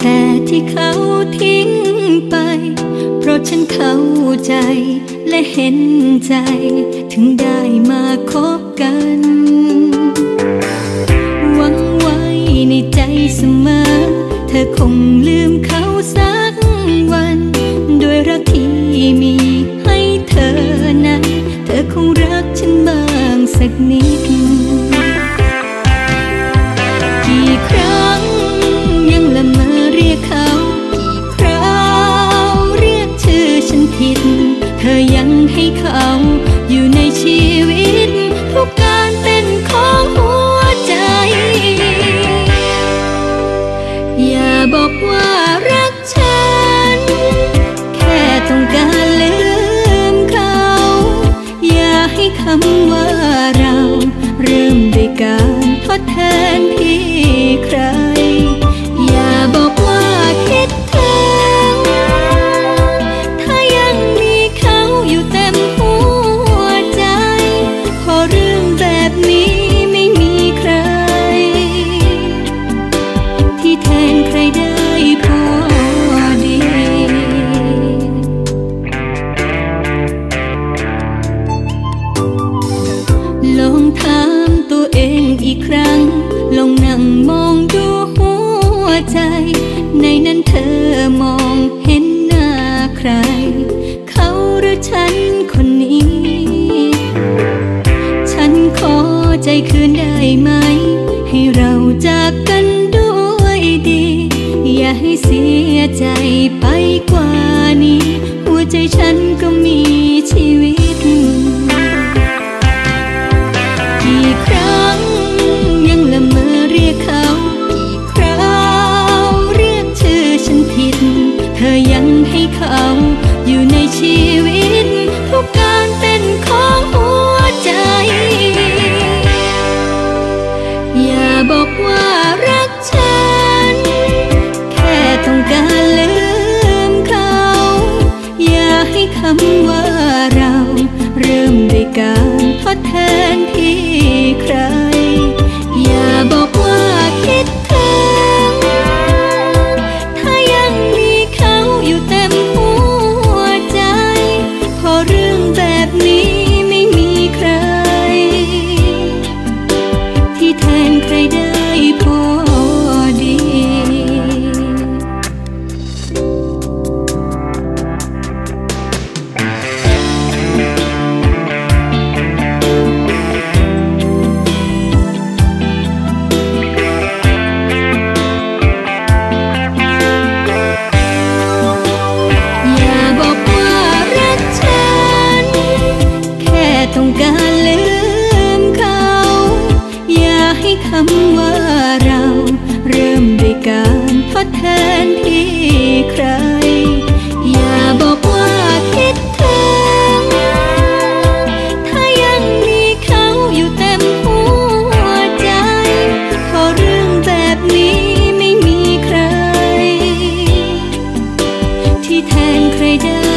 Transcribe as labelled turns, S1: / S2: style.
S1: แต่ที่เขาทิ้งไป เพราะฉันเข้าใจและเห็นใจ ถึงได้มาคบกัน หวังไว้ในใจเสมอ เธอคงลืม อฉันผิด นใครได้พอดี ลองถามตัวเองอีกครั้ง ลองนั่งมองดูหัวใจ ในนั้นเธอมองเห็นหน้าใคร เขาหรือฉันคนนี้ ฉันขอใจคืนได้ไหม ให้เรา อย่าให้เสียใจไปกว่านี้ หัวใจฉันก็มีชีวิต กี่ครั้งยังละเมอเรียกเขา กี่คราวเรียกชื่อฉันผิด เธอยังให้เขาอยู่ในชีวิต อย่าให้คำว่าเรา เริ่มด้วยการทดแทนที่คร ต้องการลืมเขา อย่าให้คำว่าเรา เริ่มด้วยการทดแทนที่ใคร อย่าบอกว่าคิดถึงถ้ายังมีเขาอยู่เต็มหัวใจขอเรื่องแบบนี้ไม่มีใคร ที่แทนใครได้